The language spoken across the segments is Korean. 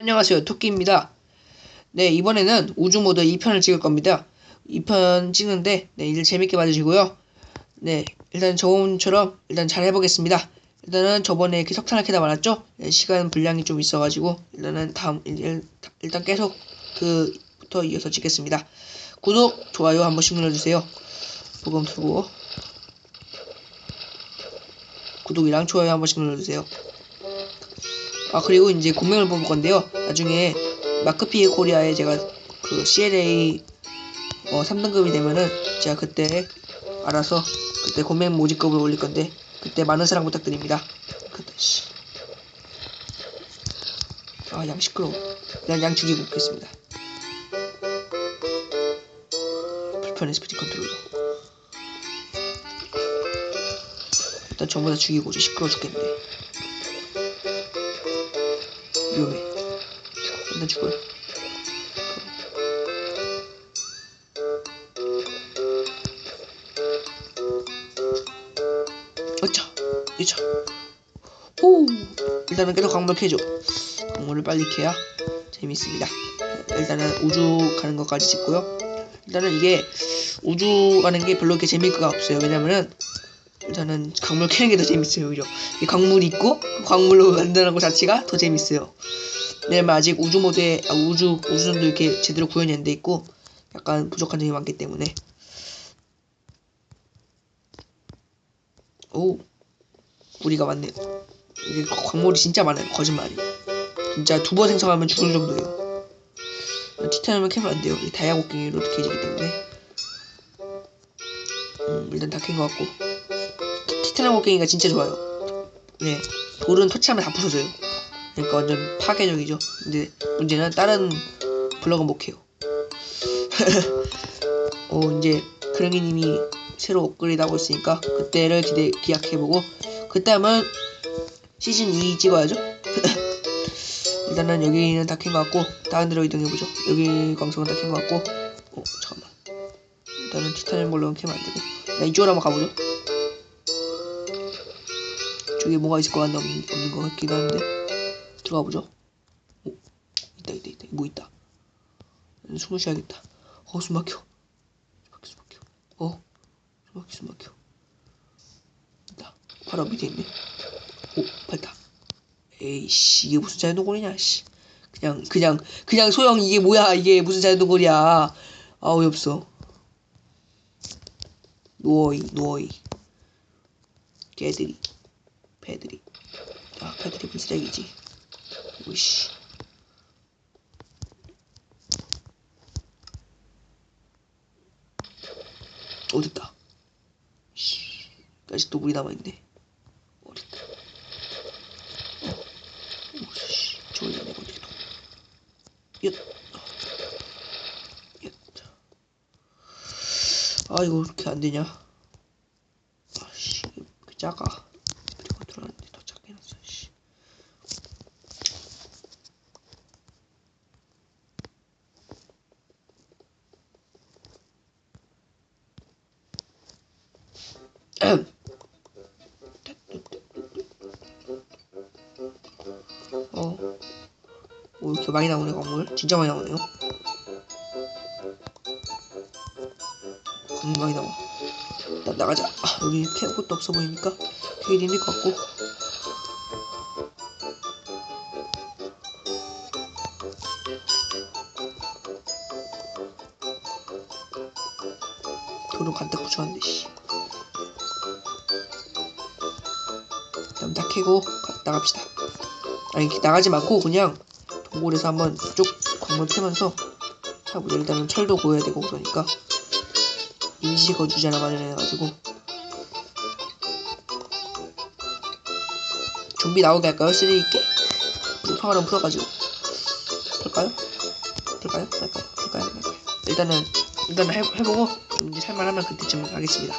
안녕하세요. 토끼입니다. 네 이번에는 우주모드 2편을 찍을 겁니다. 2편 찍는데 네 일을 재밌게 봐주시고요. 네 일단 저번처럼 일단 잘 해보겠습니다. 일단은 저번에 이렇게 석탄을 캐다 말았죠? 네, 시간 분량이 좀 있어가지고 일단은 다음 일, 일단 계속 그부터 이어서 찍겠습니다. 구독 좋아요 한 번씩 눌러주세요. 보금 틀고. 구독이랑 좋아요 한 번씩 눌러주세요 아 그리고 이제 공명을 뽑을 건데요. 나중에 마크피 코리아에 제가 그 CLA 어 3등급이 되면은 제가 그때 알아서 그때 공명 모집급을 올릴 건데 그때 많은 사랑 부탁드립니다. 씨. 아 양 시끄러워. 그냥 양 죽이고 있겠습니다. 불편해 스피드 컨트롤러. 일단 전부 다 죽이고 저 시끄러워 죽겠는데. 죽어요. 어차, 이차. 오, 일단은 계속 광물 캐줘. 광물을 빨리 캐야 재밌습니다. 일단은 우주 가는 것까지 찍고요. 일단은 이게 우주 가는 게 별로 그렇게 재미가 없어요. 왜냐면은 일단은 광물 캐는 게 더 재밌어요, 오히려. 이 광물이 있고 그 광물로 만드는 것 자체가 더 재밌어요. 왜냐면 아직 우주 모드에 아, 우주 우주선도 이렇게 제대로 구현이 안 돼 있고 약간 부족한 점이 많기 때문에 오 우리가 많네요. 이게 광물이 진짜 많아요. 거짓말이. 진짜 두 번 생성하면 죽을 정도예요. 티타늄을 캐면 안 돼요. 이 다이아 곡괭이로 캐지기 때문에. 음, 일단 다 캔 것 같고. 티타늄 곡괭이가 진짜 좋아요. 네, 돌은 터치하면 다 부서져요. 그러니까 완전 파괴적이죠. 근데 문제는 다른 블럭은 못 해요. 어, 이제 크랭이님이 새로 업그레이드 하고 있으니까 그때를 기대 기약해보고 그때 하면 시즌 2 찍어야죠. 일단은 여기는 다캔것 같고 다른 데로 이동해보죠. 여기 광석은 다캔것 같고 어 잠깐만 일단은 티타늄 볼록은 캐면 안 되고 야, 이쪽으로 한번 가보죠. 저기 뭐가 있을 것 같나 없는, 없는 것 같기도 한데 들어가 보죠. 오, 있다, 있다, 있다. 뭐 있다. 숨을 쉬어야겠다. 어, 숨 막혀. 숨 막혀, 숨 막혀. 어, 숨 막혀, 숨 막혀. 있다. 바로 밑에 있네. 오, 밟다. 에이씨, 이게 무슨 자연동굴이냐, 씨. 그냥, 그냥, 그냥 소영, 이게 뭐야, 이게 무슨 자연동굴이야. 아, 어이없어. 누워이, 누워이. 개들이, 배들이. 아, 배들이 쓰레기지. 오이씨. 어딨다. 씨. 아직도 물이 남아있네. 어딨다. 어. 오씨. 저기 있네, 어디도. 얏. 얏. 아, 이거 이렇게 안 되냐. 아씨, 그 작아. 오, 이렇게 많이 나오네, 광물. 진짜 많이 나오네요. 광물 많이 나와. 일단 나가자. 아, 여기 캐 것도 없어 보이니까 되게 힘들 것 같고. 돈은 간딱 붙여놨네, 씨. 그럼 다 캐고 가, 나갑시다. 아니 나가지 말고 그냥 동굴에서 한번 쭉 광물 캐면서 하고 일단은 철도 구해야 되고 그러니까 임시 거주지 하나 마련해가지고 좀비 나오게 할까요? 쓰레기 있게? 평화로 풀어가지고 풀까요? 풀까요? 말까요? 풀까요? 말까요? 일단은 일단은 해, 해보고 이제 살만하면 그때쯤 하겠습니다.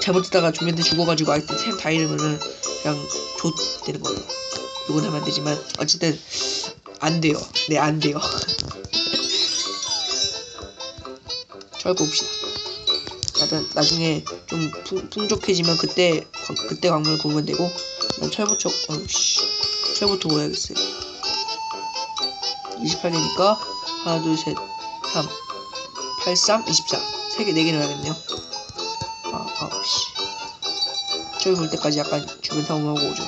잘못했다가 좀비한테 죽어가지고 아이템 템다 잃으면은 그냥 좆 되는 거예요. 욕은 하면 안 되지만 어쨌든 안 돼요. 네 안 돼요. 철거 봅시다. 일단 나중에 좀 풍, 풍족해지면 그때 광- 그때 광물 구면 되고 난 철부터 어우씨 철부터 모아야겠어요. 28개니까 하나 둘 셋 3 8 3 24 3개 4개 넣어야겠네요 아 아우 씨 저기 볼 때까지 약간 주변 탐험하고 오죠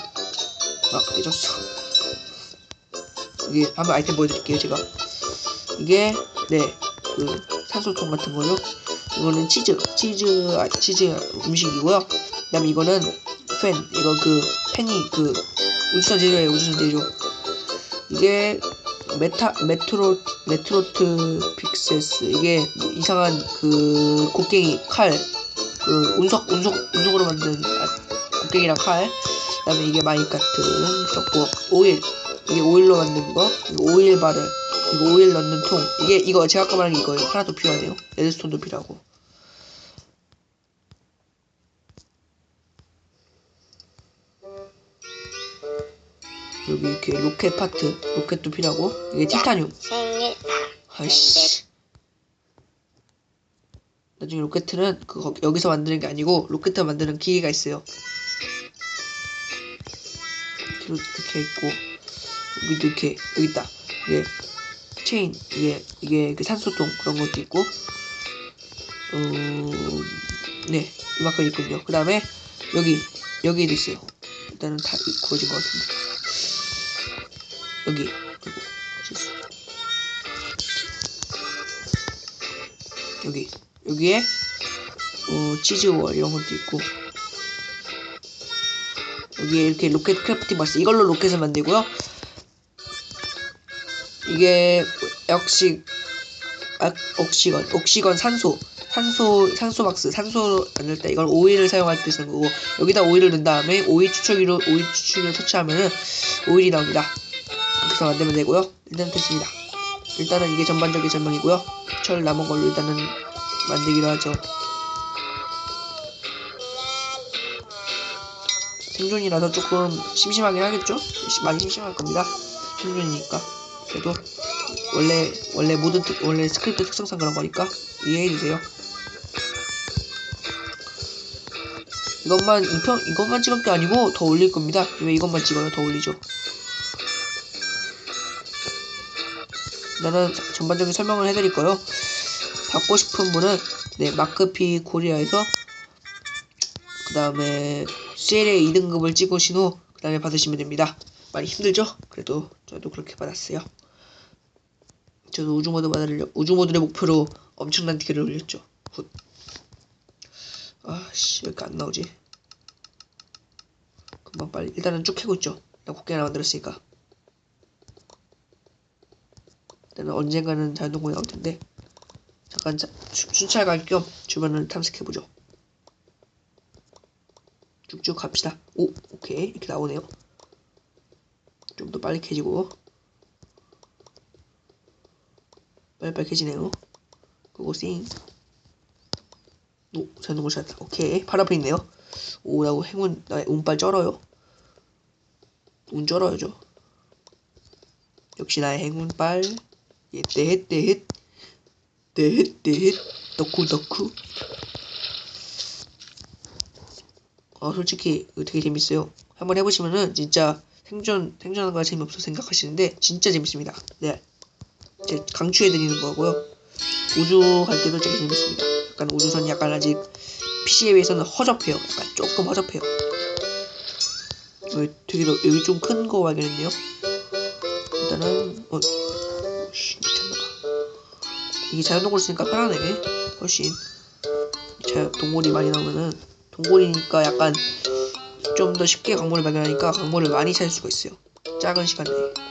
아 깨졌어 이게 한번 아이템 보여드릴게요 제가. 이게 네그 산소통 같은 거죠 이거는 치즈 치즈 아, 치즈 음식이고요. 그다음에 이거는 팬 이거 그 팬이 그 우주선 제조예요 우주선 제조. 이게 메타 메트로 메트로트 픽세스. 이게 뭐 이상한 그 곡괭이 칼 그 운석 운석 운석으로 만든 아, 곡괭이랑 칼. 그다음에 이게 마인카트 섞고 오일 이게 오일로 만든 거 오일 바를 이거 오일 넣는 통. 이게 이거 제가 아까 말한 게 이거예요. 하나 더 필요하네요. 레드스톤도 필요하고. 여기 이렇게 로켓 파트 로켓도 필요하고. 이게 티타늄. 아이씨. 나중에 로켓은 그 거- 여기서 만드는 게 아니고 로켓 만드는 기계가 있어요. 이렇게 있고 여기도 이렇게 여기 있다. 이게 체인. 이게 이게 그 산소통 그런 것도 있고. 음 네. 이만큼 있군요. 그 다음에 여기 여기도 있어요. 일단은 다 구워진 것 같은데. 여기. 그리고 여기. 여기에 어, 치즈월 이런 것도 있고. 여기에 이렇게 로켓 크래프팅 박스. 이걸로 로켓을 만들고요 이게 역시 아, 옥시건 옥시건 산소 산소 산소 박스 산소 만들 때 이걸 오일을 사용할 때 쓰는 거고 여기다 오일을 넣은 다음에 오일 추출기로 오일 추출기를 터치하면은 오일이 나옵니다. 그래서 만들면 되고요. 일단 됐습니다. 일단은 이게 전반적인 설명이고요. 철 남은 걸로 일단은 만들기로 하죠. 생존이라서 조금 심심하긴 하겠죠? 시- 많이 심심할 겁니다. 생존이니까 그래도 원래 원래 모든 특, 원래 스크립트 특성상 그런 거니까 이해해 주세요 이것만 이편 이것만 찍을 게 아니고 더 올릴 겁니다 왜 이것만 찍어요 더 올리죠 나는 전반적인 설명을 해드릴 거요. 받고 싶은 분은 네 마크피 코리아에서 그 다음에 CLA 2등급을 찍으신 후 그 다음에 받으시면 됩니다. 많이 힘들죠? 그래도 저도 그렇게 받았어요. 저도 우주모드 받으려 우주모드의 목표로 엄청난 티켓을 올렸죠. 훗. 아씨 왜 이렇게 안 나오지? 금방 빨리 일단은 쭉 캐고 있죠. 나 곡괭이 하나 만들었으니까. 일단은 언젠가는 자연동굴이 나올 텐데 잠깐 자, 수- 순찰 갈 겸 주변을 탐색해 보죠. 쭉쭉 갑시다. 오, 오케이 이렇게 나오네요. 좀 더 빨리 캐지고 빨리빨리 캐지네요. 그곳이 오, 자연동굴 찾았다. 오케이 바로 앞에 있네요. 오, 나고 행운 나의 운빨 쩔어요. 운 쩔어요죠. 역시 나의 행운빨. 예, 떼헷, 떼헷. 떼헷, 떼헷. 덕후, 덕후. 아, 솔직히, 이거 되게 재밌어요. 한번 해보시면은, 진짜, 생존, 생존하는 거가 재미없어 생각하시는데, 진짜 재밌습니다. 네. 제 강추해드리는 거고요. 우주 갈 때도 되게 재밌습니다. 약간 우주선이 약간 아직, PC에 비해서는 허접해요. 약간 조금 허접해요. 여기 되게, 더- 여기 좀 큰거 발견했네요. 일단은, 어, 씨, 미쳤나봐. 이게 자연동굴 쓰니까 편하네. 훨씬. 자, 동굴이 많이 나오면은, 동굴이니까 약간 좀 더 쉽게 광물을 발견하니까 광물을 많이 찾을 수가 있어요. 작은 시간 내에.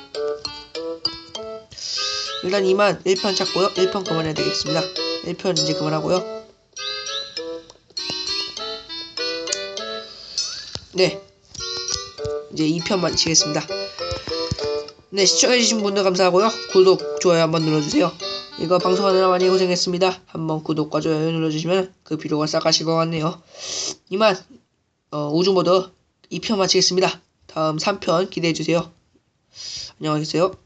일단 이만 1편 찾고요. 1편 그만해야 되겠습니다. 1편 이제 그만하고요. 네. 이제 2편 마치겠습니다. 네, 시청해주신 분들 감사하고요. 구독, 좋아요 한번 눌러주세요. 이거 방송하느라 많이 고생했습니다. 한번 구독과 좋아요 눌러주시면 그 비료가 싹 가실 것 같네요. 이만 어, 우주모드 2편 마치겠습니다. 다음 3편 기대해주세요. 안녕히 계세요.